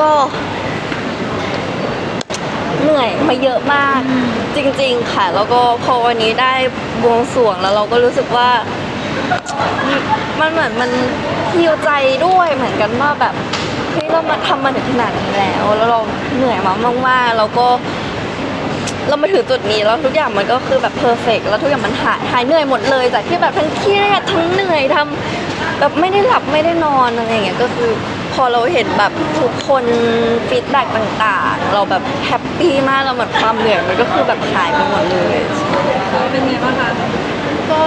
ก็เหนื่อยมาเยอะมากจริง ๆ ค่ะ แล้วก็พอวันนี้ได้บวงสรวงแล้วเราก็รู้สึกว่า มันเหมือนมันฮิวใจด้วยเหมือนกันว่าแบบเฮ้ยเรามาทำมาถึงขนาดนี้แล้ว แล้วเราเหนื่อยมามากๆแล้วก็ เรามาถึงจุดนี้แล้วทุกอย่างมันก็คือแบบเพอร์เฟกแล้วทุกอย่างมันหายหายเหนื่อยหมดเลยจากที่แบบทั้งเครียดทั้งเหนื่อยทำแบบไม่ได้หลับไม่ได้นอนอะไรอย่างเงี้ยก็คือ พอเราเห็นแบบทุกคนฟีดแบ็กต่างๆ เราแบบแฮปปี้มากเราเหมือนความเหนื่อยมันก็คือแบบหายไปหมดเลยเป็นไงบ้างคะก็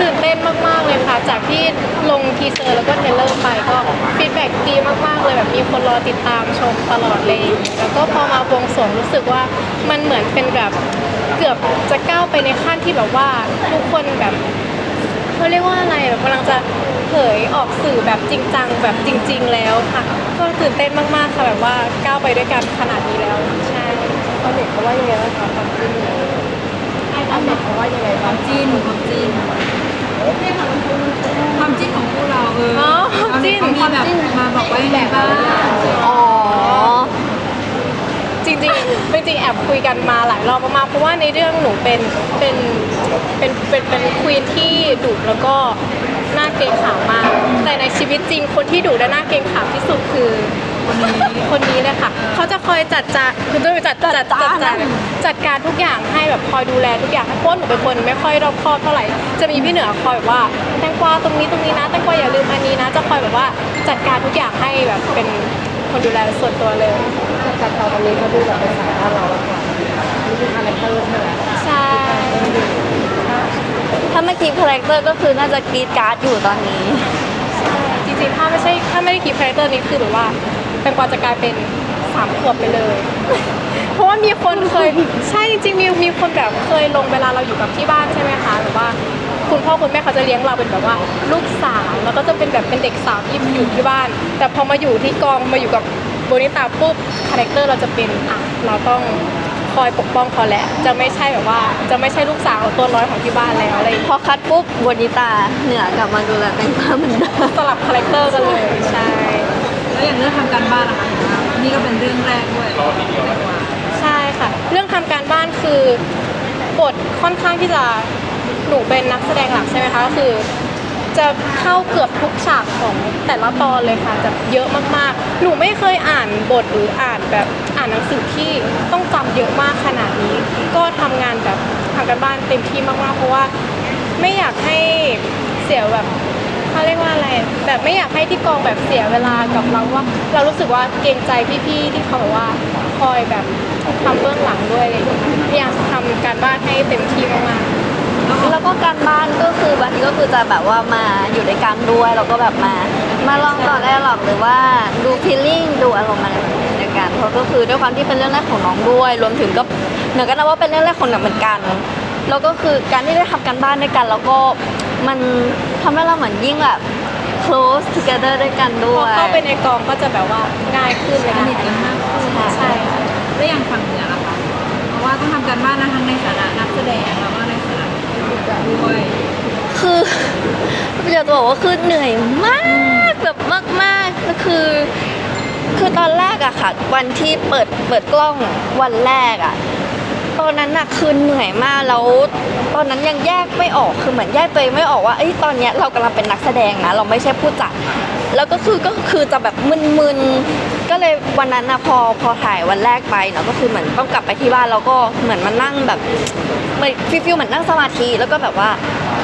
ตื่นเต้นมากๆเลยค่ะ จากที่ลงทีเซอร์แล้วก็เทรลเลอร์ไปก็ฟีดแบ็กดีมากๆเลยแบบมีคนรอติดตามชมตลอดเลย แล้วก็พอมาบวงสรวงรู้สึกว่ามันเหมือนเป็นแบบเกือบจะก้าวไปในขั้นที่แบบว่าทุกคนแบบเขาเรียกว่าอะไรแบบกำลังจะ เผยออกสื่อแบบจริงจังแบบจริง ๆ แล้วค่ะก็ตื่นเต้นมากๆค่ะแบบว่าก้าวไปด้วยกันขนาดนี้แล้วใช่ตอนเด็กเขาว่ายังไงบ้างคะความจิ้นตอนเด็กเขาว่ายังไงความจิ้นความจิ้นความจิ้นของพวกเราเอออ๋อความจิ้นเขามีแบบมาบอกว่ายังไงบ้างอ๋อจริงๆจริงๆแอบคุยกันมาหลายรอบมากๆเพราะว่าในเรื่องหนูเป็นเป็นเป็นเป็นเป็นควีนที่ดุแล้วก็ หน้าเกรงขามมาก แต่ในชีวิตจริงคนที่ดุและหน้าเกรงขามที่สุดคือคนนี้คนนี้เลยค่ะเขาจะคอยจัดจานคือด้วยจัดจัดจัดจัดจัดจัดการทุกอย่างให้แบบคอยดูแลทุกอย่างให้เพราะหนูเป็นคนไม่ค่อยรอบคอบเท่าไหร่ จะมีพี่เหนือคอยแบบว่าแตงกวาตรงนี้ตรงนี้นะแตงกวาอย่าลืมอันนี้นะ จะคอยแบบว่าจัดการทุกอย่างให้แบบเป็นคนดูแลส่วนตัวเลยแต่ตอนนี้เขาดูแบบเป็นสายบ้านเราแล้วค่ะนี่คือคาแรคเตอร์ใช่ไหมใช่ ถ้าเมื่อกี้คาแรคเตอร์ก็คือน่าจะกรีดการ์ดอยู่ตอนนี้ จริงๆ ถ้าไม่ใช่ถ้าไม่ได้กีคาแรคเตอร์นี้คือแบบว่าแตงกวาจะกลายเป็นสามขวบไปเลย เพราะว่ามีคนเคยใช่จริงๆมีมีคนแบบเคยลงเวลาเราอยู่กับที่บ้านใช่ไหมคะหรือว่าคุณพ่อคุณแม่เขาจะเลี้ยงเราเป็นแบบว่าลูกสาวแล้วก็จะเป็นแบบเป็นเด็กสาวที่อยู่ที่บ้าน แต่พอมาอยู่ที่กองมาอยู่กับโบนิตาปุ๊บคาแรคเตอร์เราจะเป็นอะเราต้อง คอยปกป้องเขาแหละ จะไม่ใช่แบบว่า จะไม่ใช่ลูกสาวตัวน้อยของที่บ้านแล้วอะไรอย่างพเงี้ยอคัดปุ๊บบนิตาเหนือกลับมาดูแลแตงกวาเหมือนเดิมสลับคาแรคเตอร์กันเลยใช่ แล้วอย่างเรื่องทำการบ้านนะคะนี่ก็เป็นเรื่องแรกด้วยใช่ค่ะ เรื่องทำการบ้านคือบทค่อนข้างที่จะหนูเป็นนักแสดงหลักใช่ไหมคะก็คือ จะเข้าเกือบทุกฉากของแต่ละตอนเลยค่ะจะเยอะมากๆ หนูไม่เคยอ่านบทหรืออ่านแบบอ่านหนังสือที่ต้องจำเยอะมากขนาดนี้ ก็ทำงานแบบทำการบ้านเต็มที่มากๆ เพราะว่าไม่อยากให้เสียแบบเขาเรียกว่าอะไรแบบไม่อยากให้ที่กองแบบเสียเวลากับเราว่า เรารู้สึกว่าเกรงใจพี่ๆที่เขาแบบว่าคอยแบบทำเบื้องหลังด้วยอะไรอย่างเงี้ยพยายามทำการบ้านให้เต็มที่มากๆ แล้วก็การบ้านก็คือวันนี้ก็คือจะแบบว่ามาอยู่ด้วยกันด้วยแล้วก็แบบมามาลองต่อได้หรอกหรือว่าดูฟีลลิ่งดูอารมณ์อะไรแบบนี้ด้วยกันเพราะก็คือด้วยความที่เป็นเรื่องแรกของน้องด้วย รวมถึงก็เหนือก็นับว่าเป็นเรื่องแรกของหนังเหมือนกัน แล้วก็คือการที่ได้ทำการบ้านด้วยกัน แล้วก็มันทำให้เราเหมือนยิ่งแบบ close together ด้วยกันด้พวอย เข้าไปในกองก็จะแบบว่าง่ายขึ้นเลยสนิทกันมากขึ้นใช่ค่ะแล้วอย่างฝั่งเหนือล่ะคะเพราะว่าต้องทำการบ้านนะทั้งในฐานะนักแสดงแล้วก็ ด้วยคืออยากจะบอกว่าคือเหนื่อยมากแบบมากๆก็คือ คือตอนแรกอะค่ะ วันที่เปิดเปิดกล้องวันแรกอะตอนนั้นน่ะคือเหนื่อยมากแล้วตอนนั้นยังแยกไม่ออกคือเหมือนแยกตัวเองไม่ออกว่าเอ้ยตอนเนี้ยเรากำลังเป็นนักแสดงนะเราไม่ใช่ผู้จัด แล้วก็คือก็คือจะแบบมึนๆ ก็เลยวันนั้นนะพอพอถ่ายวันแรกไปเนาะก็คือเหมือนต้องกลับไปที่บ้านแล้วก็เหมือนมันนั่งแบบเหมือนฟิลฟิลเหมือนนั่งสมาธิแล้วก็แบบว่า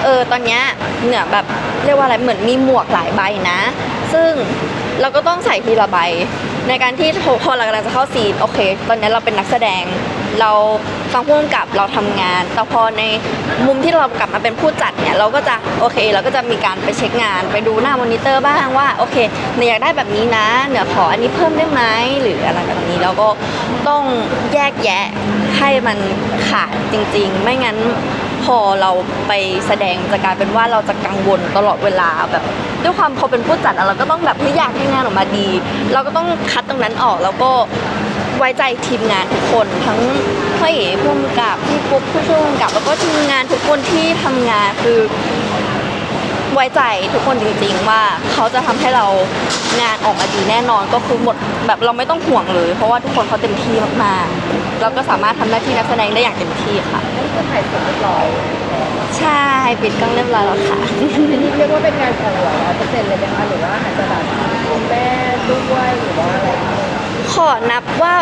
เออตอนเนี้ยเหนือแบบเรียกว่าอะไรเหมือนมีหมวกหลายใบนะ ซึ่งเราก็ต้องใส่ทีละใบในการที่พอเรากำลังจะเข้าซีนโอเค ตอนนี้เราเป็นนักแสดงเรา ฟังผู้กำกับเราทำงาน แต่พอในมุมที่เรากลับมาเป็นผู้จัดเนี่ยเราก็จะโอเค เราก็จะมีการไปเช็คงาน ไปดูหน้ามอนิเตอร์บ้างว่าโอเคเนออยากได้แบบนี้นะเหนือขออันนี้เพิ่มได้ไหมหรืออะไรแบบนี้เราก็ต้องแยกแยะให้มันขาดจริง ๆ ไม่งั้นพอเราไปแสดงจะกลายเป็นว่าเราจะกังวลตลอดเวลาแบบด้วยความพอเป็นผู้จัดอะเราก็ต้องแบบเฮ้ยอยากให้งานออกมาดี เราก็ต้องคัดตรงนั้นออกแล้วก็ ไว้ใจทีมงานทุกคนทั้งพ่อเอ๋ผู้กำกับพี่ปุ๊กผู้ช่วยผู้กำกับแล้วก็ทีมงานทุกคนที่ทำงานคือ ไว้ใจทุกคนจริงๆว่าเขาจะทำให้เรางานออกมาดีแน่นอนก็คือหมดแบบเราไม่ต้องห่วงเลย เพราะว่าทุกคนเขาเต็มที่มากๆเราก็สามารถทำหน้าที่นักแสดงได้อย่างเต็มที่ค่ะนี่คือถ่ายเสร็จเรียบร้อยใช่ปิดกล้องเรียบร้อยแล้วค่ะอันนี้เรียกว่าเป็นงานของเราร้อยเปอร์เซ็นต์เลยไหมคะหรือว่าอาจจะแบบคุณแม่ด้วยหรือว่าอะไร อนับว่า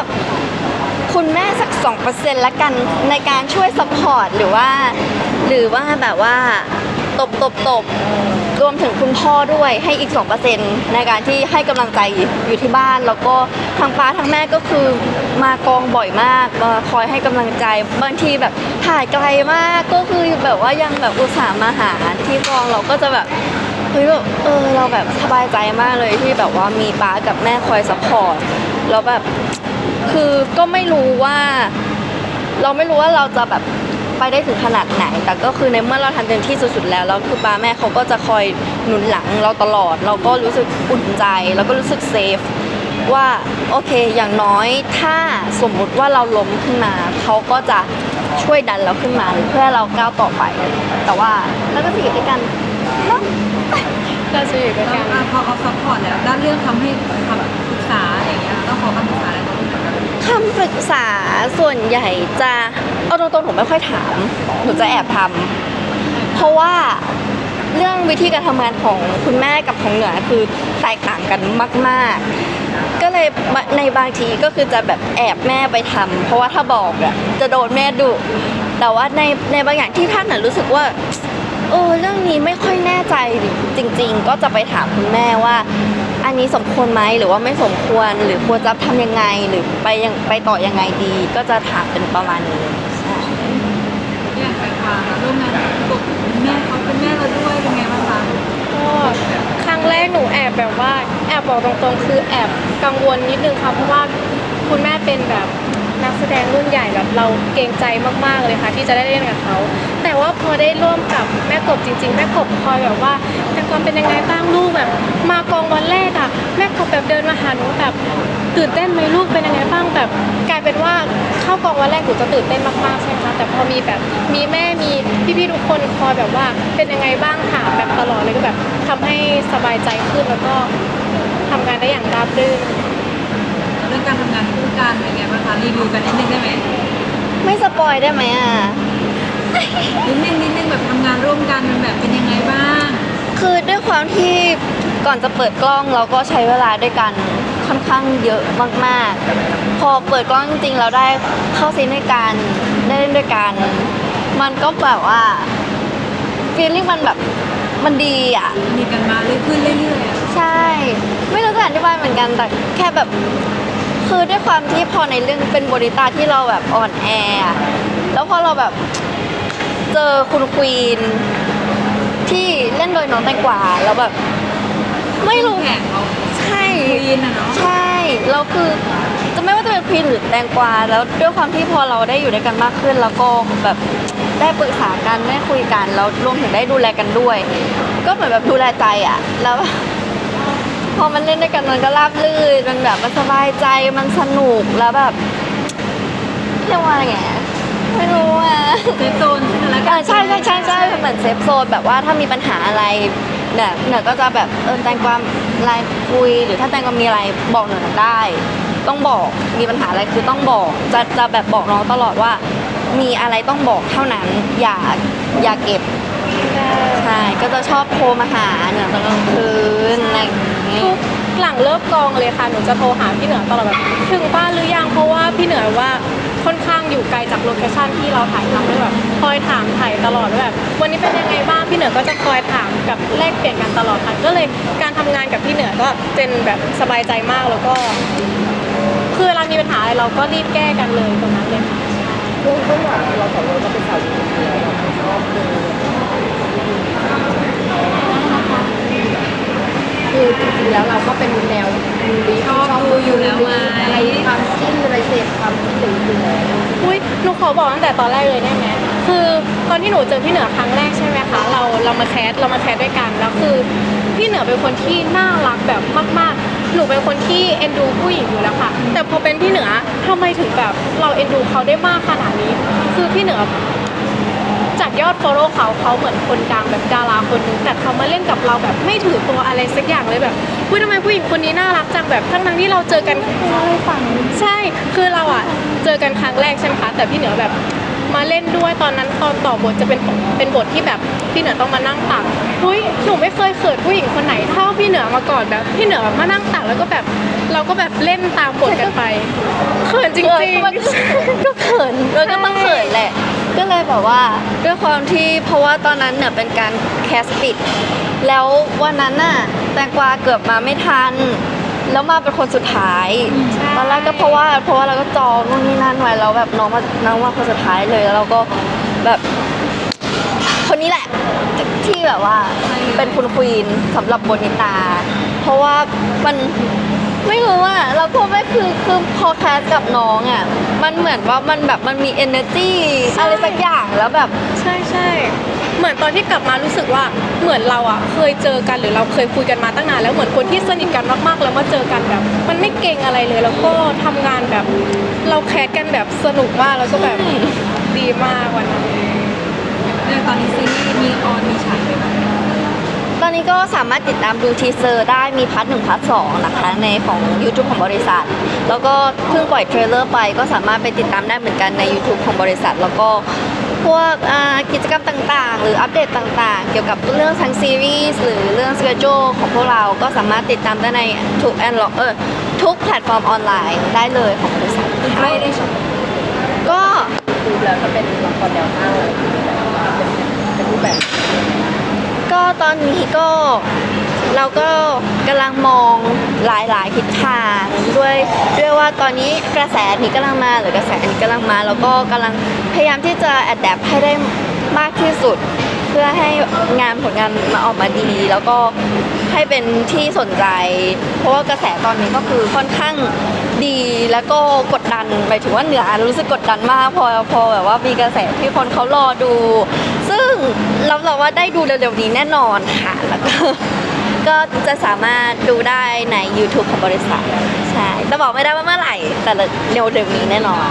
คุณแม่สัก 2%ละกันในการช่วยสปอร์ตหรือว่า หรือว่าแบบว่าตบตบตบรวมถึงคุณพ่อด้วยให้อีก 2%ในการที่ให้กำลังใจอยู่ที่บ้าน แล้วก็ทางป้าทางแม่ก็คือมากองบ่อยมากมาคอยให้กำลังใจบางทีแบบถ่ายไกลมากก็คือแบบว่ายังแบบอุตส่าห์มาหาที่กองเราก็จะแบบเฮ้ยแบบเออเราแบบสบายใจมากเลยที่แบบว่ามีป้ากับแม่คอยซัพพอร์ต แล้วแบบคือก็ไม่รู้ว่า เราไม่รู้ว่าเราจะแบบไปได้ถึงขนาดไหน แต่ก็คือในเมื่อเราทำเต็มที่สุดๆแล้วแล้วคือป้าแม่เขาก็จะคอยหนุนหลังเราตลอด เราก็รู้สึกอุ่นใจ แล้วก็รู้สึกเซฟว่าโอเคอย่างน้อยถ้าสมมุติว่าเราล้มขึ้นมา เขาก็จะช่วยดันเราขึ้นมา เพื่อให้เราก้าวต่อไป แต่ว่าเราก็จะอยู่ด้วยกันเนาะเราจะอยู่ด้วยแล้วกันอะพอเขาซัพพอร์ตแล้วด้านเรื่องทำให้คำ คำปรึกษาส่วนใหญ่จะเอาตรงๆผมไม่ค่อยถามหนูจะแอบทำเพราะว่าเรื่องวิธีการทำงานของคุณแม่กับของเหนือคือแตกต่างกันมาก ๆ ก็เลยในบางทีก็คือจะแบบแอบแม่ไปทำเพราะว่าถ้าบอกอะจะโดนแม่ดุแต่ว่าในในบางอย่างที่ท่านน่ะรู้สึกว่า เออเรื่องนี้ไม่ค่อยแน่ใจจริง ๆ ก็จะไปถามคุณแม่ว่า อันนี้สมควรไหมหรือว่าไม่สมควรหรือควรจะทำยังไงหรือไปยังไปต่อยังไงดี ก็จะถามเป็นประมาณนี้ใช่อย่างไปฟังร่วมงานกับแม่เขาเป็นแม่เราด้วยเป็นไงบ้างคะก็ครั้งแรกหนูแอบแบบว่าแอบบอกตรงๆ คือแอบกังวลนิดนึงค่ะเพราะว่าคุณแม่เป็นแบบนักแสดงรุ่นใหญ่แบบเราเกรงใจมากๆเลยค่ะ ที่จะได้เล่นกับเขาแต่ว่าพอได้ร่วมกับแม่กบจริง ๆ แม่กบคอยแบบว่า แต่ความเป็นยังไงบ้างลูกแบบ มากองวันแรกอะแม่กบแบบเดินมาหาหนูแบบตื่นเต้นไหมลูกเป็นยังไงบ้างแบบ กลายเป็นว่าเข้ากองวันแรกหนูจะตื่นเต้นมากๆใช่ไหมคะแต่พอมีแบบมีแม่มีพี่ๆทุกคนคอยแบบว่าเป็นยังไงบ้างถามแบบตลอดเลยก็แบบทำให้สบายใจขึ้นแล้วก็ทำงานได้อย่างราบรื่นเรื่องการทำงานคู่กันเป็นไงบ้างคะรีวิวกันนิดนึงได้ไหมไม่สปอยได้ไหมอะนิดนึงนิดนึงแบบทำงานร่วมกันมันแบบเป็นยังไงบ้าง คือด้วยความที่ก่อนจะเปิดกล้องเราก็ใช้เวลาด้วยกันค่อนข้างเยอะมากๆ พอเปิดกล้องจริงๆเราได้เข้าซีนด้วยกันได้เล่นด้วยกัน มันก็แบบว่าฟีลลิ่งมันแบบมันดีอะ มีกันมาเรื่อยขึ้นเรื่อยๆอะใช่ ไม่รู้จะอธิบายเหมือนกันแต่แค่แบบ คือด้วยความที่พอในเรื่องเป็นบริตาที่เราแบบอ่อนแออะแล้วพอเราแบบเจอคุณควีน ที่เล่นโดยน้องแตงกวาแล้วแบบไม่รู้แข่งเขาใช่ควีนอะเนาะใช่แล้วคือจะไม่ว่าจะเป็นควีนหรือแตงกวาแล้วด้วยความที่พอเราได้อยู่ด้วยกันมากขึ้น แล้วก็แบบได้ปรึกษากันได้คุยกันแล้วรวมถึงได้ดูแลกันด้วย ก็เหมือนแบบดูแลใจอะแล้วพอมันเล่นด้วยกันมันก็ราบลื่นมันแบบมันสบายใจมันสนุกแล้วแบบเรียกว่าอะไรไง ไม่รู้อะเซฟโซนใช่ไหมแล้วเอกัอใช่ใช่ใช่ใช่เหมือนเซฟโซนแบบว่าถ้ามีปัญหาอะไรเนี่ยเหนือก็จะแบบเออแตงความไลน์คุย หรือถ้าแตงความมีอะไรบอกเหนือได้ ต้องบอกมีปัญหาอะไรคือต้องบอก จะจะแบบบอกน้องตลอดว่า มีอะไรต้องบอกเท่านั้นอย่าอย่าเก็บใช่ก็จะชอบโทรมาหาเหนือตอนกลางคืนอะไรอย่างเงี้ยทุกหลังเลิกกองเลยค่ะ หนูจะโทรหาพี่เหนือตลอดแบบถึงบ้านหรือยัง เพราะว่าพี่เหนือว่า ค่อนข้างอยู่ไกลจากโลเคชั่นที่เราถ่ายทำด้วยแบบคอยถามถ่ายตลอดว่าแบบวันนี้เป็นยังไงบ้างพี่เหนือก็จะคอยถามกับแลกเปลี่ยนกันตลอดค่ะก็เลยการทำงานกับพี่เหนือก็เป็นแบบสบายใจมากแล้วก็ คือเวลามีปัญหาอะไรเราก็รีบแก้กันเลยตรงนั้นเลยค่ะ เรื่องเบื้องหลังเราสองคนก็เป็นสาวดีแล้วเราชอบดู คือจริงๆแล้วเราก็เป็นแนวดูดีชอบดูอยู่แล้วไหม อะไรความจิ้นอะไรเสพความจิ้นอยู่แล้ว อุ้ยหนูขอบอกตั้งแต่ตอนแรกเลยได้ไหมคือตอนที่หนูเจอพี่เหนือครั้งแรกใช่ไหมคะ เราเรามาแคสเรามาแคสด้วยกัน แล้วคือพี่เหนือเป็นคนที่น่ารักแบบมากๆ หนูเป็นคนที่เอ็นดูผู้หญิงอยู่แล้วค่ะ แต่พอเป็นพี่เหนือทำไมถึงแบบเราเอ็นดูเขาได้มากขนาดนี้ คือพี่เหนือ จากยอด follow เขาเขาเหมือนคนดังแบบดาราคนหนึงแต่เขามาเล่นกับเราแบบไม่ถือตัวอะไรสักอย่างเลยแบบอุ้ยทำไมผู้หญิงคนนี้น่ารักจังแบบทั้งทั้งๆที่เราเจอกันใช่คือเราอะเจอกันครั้งแรกใช่ไหมคะแต่พี่เหนือแบบมาเล่นด้วยตอนนั้นตอนต่อบทจะเป็นเป็นบทที่แบบพี่เหนือต้องมานั่งตักเฮ้ยหนูไม่เคยเขินผู้หญิงคนไหนเท่าพี่เหนือมาก่อนแบบพี่เหนือแบบมานั่งตักแล้วก็แบบเราก็แบบเล่นตามบทกันไปเขินจริงเออๆมันก็เขินมันก็ต้องเขินแหละ ก็เลยแบบว่าด้วยความที่เพราะว่าตอนนั้นเนี่ยเป็นการแคสปิด แล้ววันนั้นน่ะแตงกวาเกือบมาไม่ทัน แล้วมาเป็นคนสุดท้ายใช่ ตอนแรกก็เพราะว่าเพราะว่าเราก็จองนู่นนี่นั่นไว้แล้วแบบน้องมาน้องมาคนสุดท้ายเลยแล้วเราก็แบบคนนี้แหละที่แบบว่าเป็นคุณควีนสำหรับโบนิตา เพราะว่ามัน ไม่รู้ว่าเราพูดไม่คือคือพอแคสกับน้องอะมันเหมือนว่ามันแบบมันมี energy ใช่ อะไรสักอย่างแล้วแบบ ใช่ใช่เหมือนตอนที่กลับมารู้สึกว่าเหมือนเราอะเคยเจอกันหรือเราเคยคุยกันมาตั้งนานแล้วเหมือนคนที่สนิทกันมากๆ แล้วมาเจอกันแบบ มันไม่เก่งอะไรเลย แล้วก็ทำงานแบบ เราแคสกันแบบสนุกมากแล้วก็แบบดีมากวันนั้นในตอนนี้ซีรีส์มีออนมีฉายไหมคะ ตอนนี้ก็สามารถติดตามดูทีเซอร์ได้มีพาร์ทหนึ่งพาร์ทสองนะคะในของ YouTube ของบริษัท แล้วก็เพิ่งปล่อยเทรลเลอร์ไปก็สามารถไปติดตามได้เหมือนกันใน YouTube ของบริษัท แล้วก็พวกอ่ากิจกรรมต่างๆ หรืออัปเดตต่างๆ เกี่ยวกับเรื่องทั้งซีรีส์หรือเรื่องสเกจ u ของพวกเราก็สามารถติดตามได้ในทุกแอนล็อกเออทุกแพลตฟอร์มออนไลน์ได้เลยของบริษัทคือค่ะไม่ได้ชมก็ดูแล้วจะเป็นละครแนวตั้งอะไรอย่างเงี้ยเป็นเป็นรูปแบบก็ ตอนนี้ก็เราก็กำลังมองหลายๆทิศทางด้วยด้วยว่าตอนนี้กระแสนี้กำลังมาหรือกระแสนี้กำลังมาแล้วก็กำลังพยายามที่จะอัดแอปให้ได้มากที่สุด เพื่อให้งานผลงานมาออกมาดี แล้วก็ให้เป็นที่สนใจ เพราะว่ากระแสตอนนี้ก็คือค่อนข้าง ดีแล้วก็กดดันไปถึงว่าเหนืออ่านรู้สึกกดดันมากพอพอแบบว่ามีกระแสที่คนเขารอดู ซึ่งรับรองว่าได้ดูเร็วๆนี้แน่นอนค่ะแล้วก็ก็จะสามารถดูได้ใน YouTube ของบริษัทใช่แต่บอกไม่ได้ว่าเมื่อไหร่ แต่เร็วๆนี้แน่นอน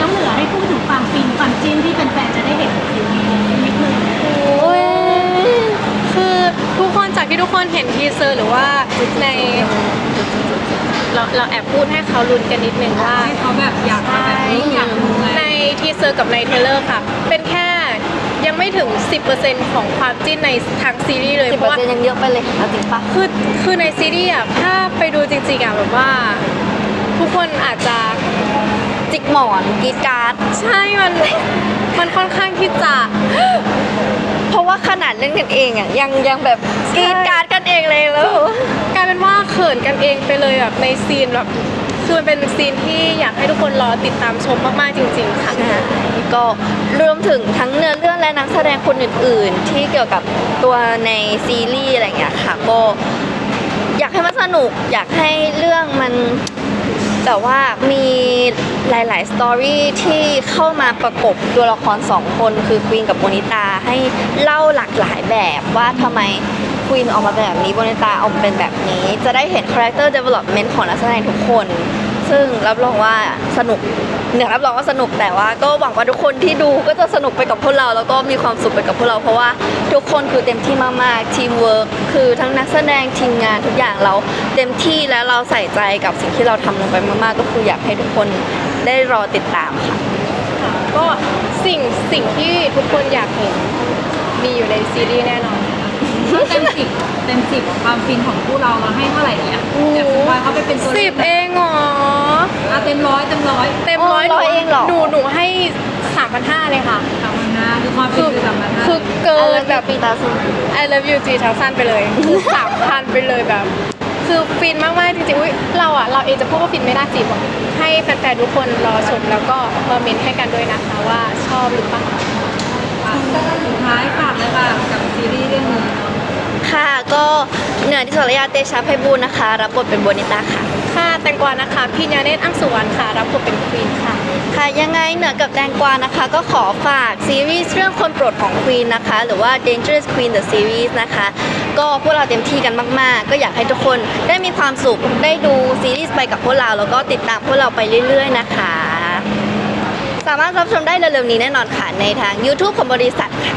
น้องเหนือให้พูดถึงความฟินความจิ้นที่แฟนๆจะได้เห็นในซีรีส์นิดนึงคือทุกคนจากที่ทุกคนเห็นทีเซอร์หรือว่าใน เราเราแอบพูดให้เขาลุ้นกันนิดนึงว่า ให้เขาแบบอยากแบบรู้อยากรู้ไงในทีเซอร์กับในเทรลเลอร์ค่ะ เป็นแค่ยังไม่ถึง 10%ของความจิ้นในทางซีรีส์เลยสิบเพเปอราะร์ว่า เซ็นต์ยังเยอะไปเลยเอาจริงปะ คือคือในซีรีส์อะ ถ้าไปดูจริงๆอะแบบว่า ทุกคนอาจจะจิกหมอนกรีดการ์ด ใช่มัน มันค่อนข้างที่จะเพราะ ว่าขนาดเล่นกันเองอะยังยังแบบกรีดการ์ดกันเองเลยแล้วกลายเป็นว่าเขินกันเองไปเลยแบบในซีนแบบคือมันเป็นซีนที่อยากให้ทุกคนรอติดตามชมมากๆจริง ๆ ค่ะ ก็รวมถึงทั้งเนื้อเรื่องและนักแสดงคนอื่น ๆ ที่เกี่ยวกับตัวในซีรีส์อะไรอย่างเงี้ยค่ะก็อยากให้มันสนุกอยากให้เรื่องมัน แต่ว่ามีหลาย ๆ สตอรี่ที่เข้ามาประกบตัวละครสองคนคือควีนกับโบนิตาให้เล่าหลากหลายแบบว่าทำไมควีนออกมาเป็นแบบนี้โบนิตาออกมาเป็นแบบนี้ จะได้เห็นคาแรคเตอร์เดเวล็อปเมนต์ของนักแสดงทุกคน ซึ่งรับรองว่าสนุก เนี่ยรับรองว่าสนุกแต่ว่าก็หวังว่าทุกคนที่ดูก็จะสนุกไปกับพวกเรา แล้วก็มีความสุขไปกับพวกเรา เพราะว่าทุกคนคือเต็มที่มากๆทีมเวิร์คคือทั้งนักแสดงทีมงานทุกอย่างเราเต็มที่และเราใส่ใจกับสิ่งที่เราทำลงไปมากๆ ก็คืออยากให้ทุกคนได้รอติดตามค่ะ ค่ะก็สิ่งสิ่งที่ทุกคนอยากเห็นมีอยู่ในซีรีส์แน่นอนเต็มสิบเต็มสิบความฟินของคู่เราเราให้เท่าไหร่เนี่ยอยากสปอยเขาไปเป็นตัวเลสิขบเองเหรอ อะเต็มร้อยเต็มร้อยเต็มโอ้ร้อยร้อยเองเหรอ หนูหนูให้สามพันห้าเลยค่ะ สามพันห้าคือความฟิคืนอคือสามพันห้าคือเกินแบบ ปีตาสุด I love you จีทั้งสั้นไปเลยคือสามพันไปเลยแบบ คือฟินมากๆจริงๆอุ้ยเราอะ เราเองจะพูดว่าฟินไม่น่าจีบหรอกให้แฟนๆทุกคนรอชมแล้วก็มาเมนต์ให้กันด้วยนะคะว่าชอบหรือเปล่าอะสุดท้ายฝากเลยค่ะกับซีรีส์เรื่องนี้ ค่ะ ก็เหนือที่สรยาเตชะไพบูลย์นะคะ รับบทเป็นโบนิตาค่ะ ค่ะ แตงกวานะคะพี่ญาเนตอั้งสุวรรณค่ะ รับบทเป็นควีนค่ะ ค่ะ ยังไงเหนือกับแตงกวานะคะ ก็ขอฝากซีรีส์เรื่องคนโปรดของ Queen นะคะ หรือว่า Dangerous Queen the Series นะคะ ก็พวกเราเต็มที่กันมาก ๆ ก็อยากให้ทุกคนได้มีความสุข ได้ดูซีรีส์ไปกับพวกเรา แล้วก็ติดตามพวกเราไปเรื่อย ๆ นะคะ สามารถรับชมได้เร็วๆนี้แน่นอนค่ะ ในทาง YouTube ของบริษัทค่ะ